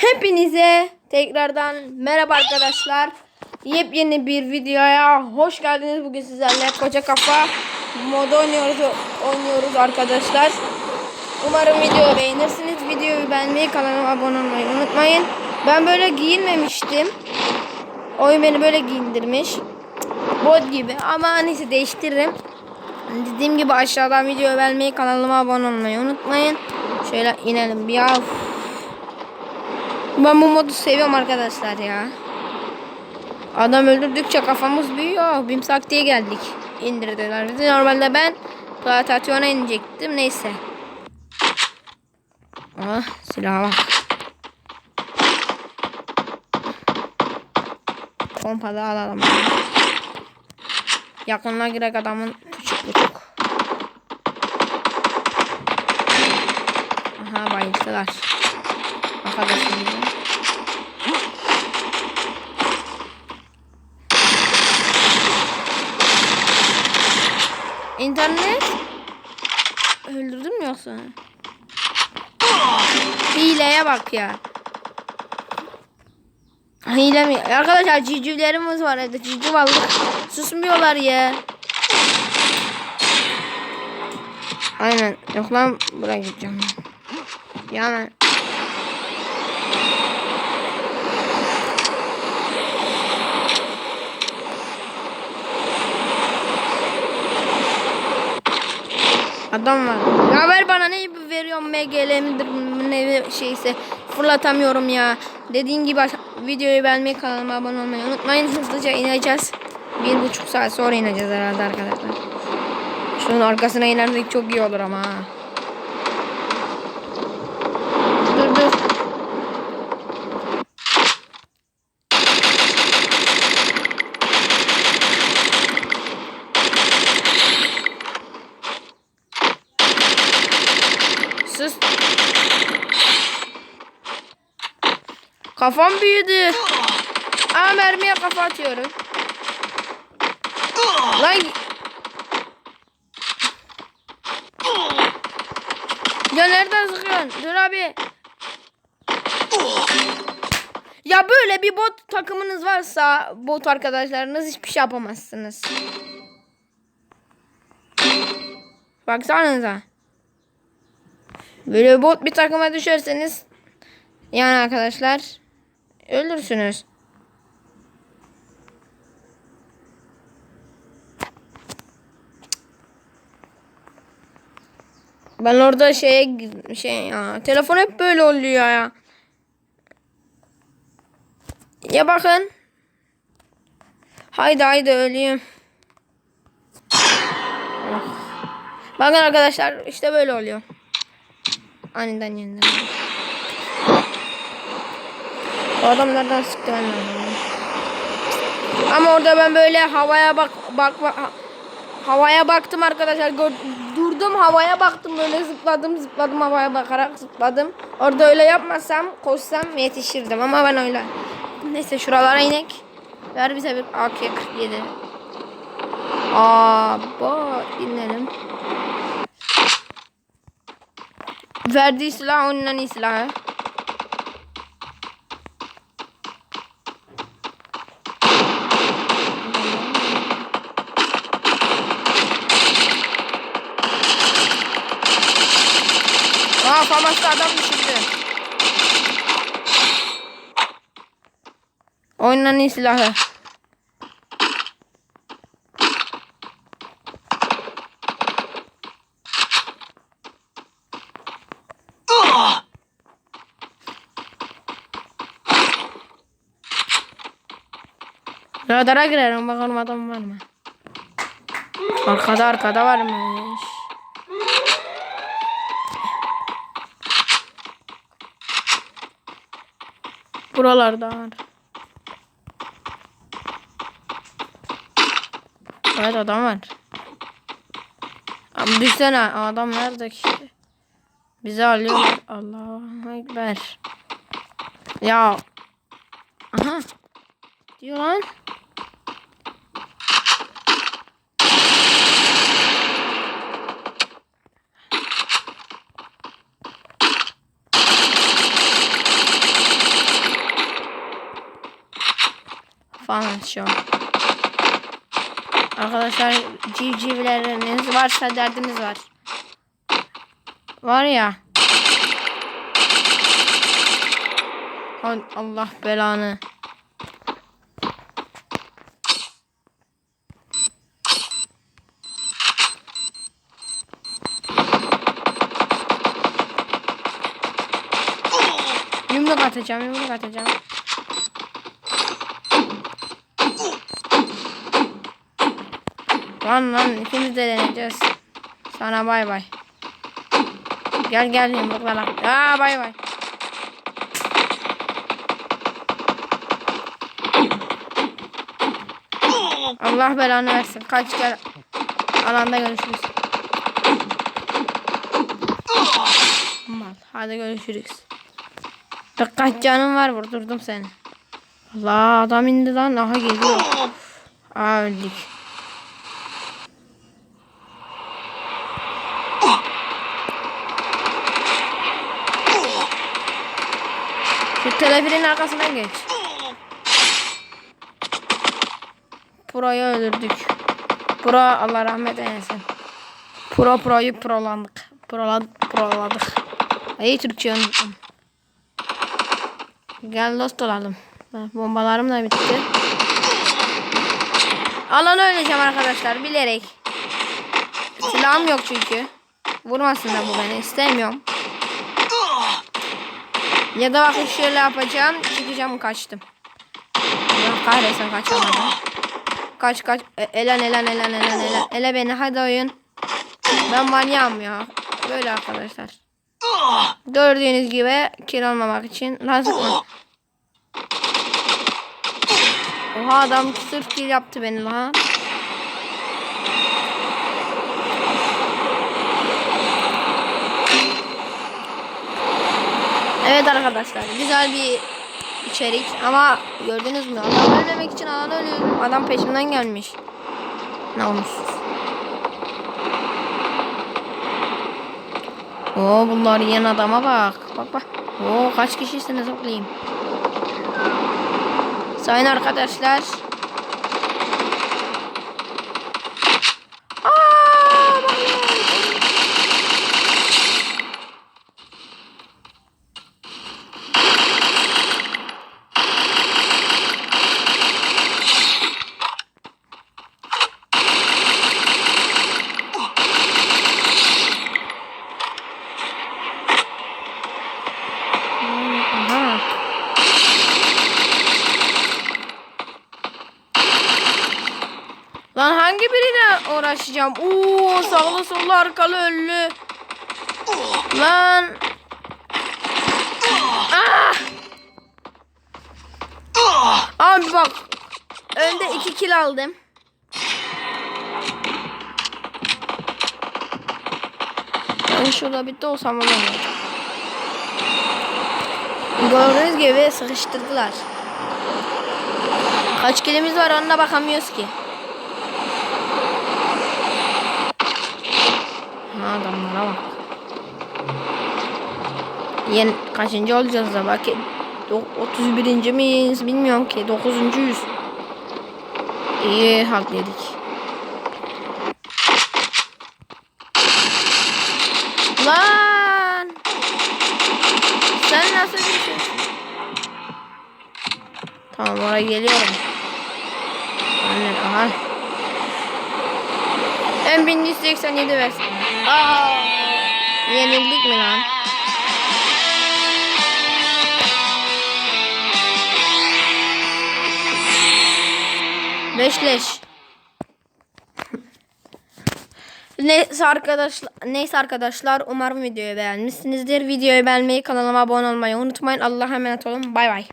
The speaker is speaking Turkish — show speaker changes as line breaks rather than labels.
Hepinize tekrardan merhaba arkadaşlar. Yepyeni bir videoya hoş geldiniz. Bugün sizlerle koca kafa modu oynuyoruz, oynuyoruz arkadaşlar. Umarım videoyu beğenirsiniz. Videoyu beğenmeyi, kanalıma abone olmayı unutmayın. Ben böyle giyinmemiştim. Oyun beni böyle giyindirmiş. Bot gibi ama neyse değiştiririm. Dediğim gibi aşağıdan videoyu beğenmeyi, kanalıma abone olmayı unutmayın. Şöyle inelim bir ya. Ben bu modu seviyorum arkadaşlar ya. Adam öldürdükçe kafamız büyüyor. Bimsak diye geldik. İndirdiler bizi. Normalde ben Platatyon'a inecektim. Neyse. Ah silaha bak. Pompada alalım. Yakınına girek adamın küçük buçuk. Aha bayıldılar. Arkadaşımızı. İnternet öldürdün mü yoksa? Hileye bak ya. Hile mi? Arkadaşlar civcivlerimiz var evde. Civciv aldık. Susmuyorlar ya. Aynen. Yok lan buraya gideceğim. Yani. Adam var. Ya ver bana ne veriyorum MGL midir ne şeyse fırlatamıyorum ya. Dediğin gibi videoyu beğenmeyi kanalıma abone olmayı unutmayın. Hızlıca ineceğiz. Bir buçuk saat sonra ineceğiz herhalde arkadaşlar. Şunun arkasına inersek çok iyi olur ama ha. Dur dur. Sus. Kafam büyüdü. Aa mermiye kafa atıyorum. Lan. Ya nereden sıkıyorsun? Dur abi. Ya böyle bir bot takımınız varsa bot arkadaşlarınız hiçbir şey yapamazsınız. Baksanıza. Böyle bot bir takıma düşerseniz yani arkadaşlar ölürsünüz. Ben orada şeye şey ya telefon hep böyle oluyor ya. Ya bakın. Haydi haydi öleyim. Bakın arkadaşlar işte böyle oluyor. Aniden yeniden. O adamlardan sıktı ben. Ama orada ben böyle havaya bak bak, bak ha- havaya baktım arkadaşlar. Gör, durdum havaya baktım böyle zıpladım zıpladım havaya bakarak zıpladım. Orada öyle yapmasam koşsam yetişirdim ama ben öyle. Neyse şuralara inek. Ver bize bir AK-47. Aa, bu dinleyelim. Verdiği silah onun silahı. Aa famaslı adam düşürdü. Oyunun iyi silahı. Radara girelim bakalım adam var mı? Arkada arkada varmış. Buralarda var. Evet adam var. Ama düşsene adam nerede ki? Bizi alıyorlar. Allahu Ekber. Ya. Aha. Diyor lan. Falan şu an. Arkadaşlar civcivleriniz varsa derdiniz var. Var ya. Allah belanı. Yumruk atacağım, yumruk atacağım. Lan lan ikimiz de deneyeceğiz. Sana bay bay. Gel gel yumruklara. Aa bay bay. Allah belanı versin. Kaç gel. Alanda görüşürüz. Mal. Hadi görüşürüz. Dikkat canım var vurdurdum seni. Allah adam indi lan. Aha geliyor. Aa öldük. Şu teleferin arkasından geç. Pro'yu öldürdük. Pro Allah rahmet eylesin. Pro Pro'yu prolandık. Proladık proladık. İyi Türkçe unuttum. Gel dost olalım. Bombalarım da bitti. Alanı öleceğim arkadaşlar bilerek. Silahım yok çünkü. Vurmasın da bu beni istemiyorum. Ya da bakın şöyle yapacağım. Çıkacağım kaçtım. Allah kahretsin kaçamadım. Kaç kaç. E, Elen elen elen elen elen. Ele beni hadi oyun. Ben manyağım ya. Böyle arkadaşlar. Gördüğünüz gibi kill olmamak için lazım? Oha adam sırf kill yaptı beni lan. Evet arkadaşlar güzel bir içerik ama gördünüz mü adam ölmemek için alan ölüyorum. Adam peşimden gelmiş. Ne olmuş? Oo bunlar yiyen adama bak. Bak bak. Oo kaç kişisiniz oklayayım. Sayın arkadaşlar. Aa, bak ya. Aha. Lan hangi biriyle uğraşacağım? Oo sağlı sollu arkalı önlü. Lan. Ah! Abi bak. Önde iki kill aldım. Ben şurada bitti olsam olur. Gördüğünüz gibi sıkıştırdılar. Kaç kilimiz var onunla bakamıyoruz ki. Ha adamlara bak. Yeni kaçıncı olacağız da bak. Do- 31. miyiz bilmiyorum ki. 9.yüz. İyi halt yedik. Lan! Sen nasıl bir şey? Tamam oraya geliyorum. Anne aha. En 1187 versin. Aa! Yenildik mi lan? Beşleş. Neyse arkadaşlar, neyse arkadaşlar umarım videoyu beğenmişsinizdir. Videoyu beğenmeyi, kanalıma abone olmayı unutmayın. Allah'a emanet olun. Bay bay.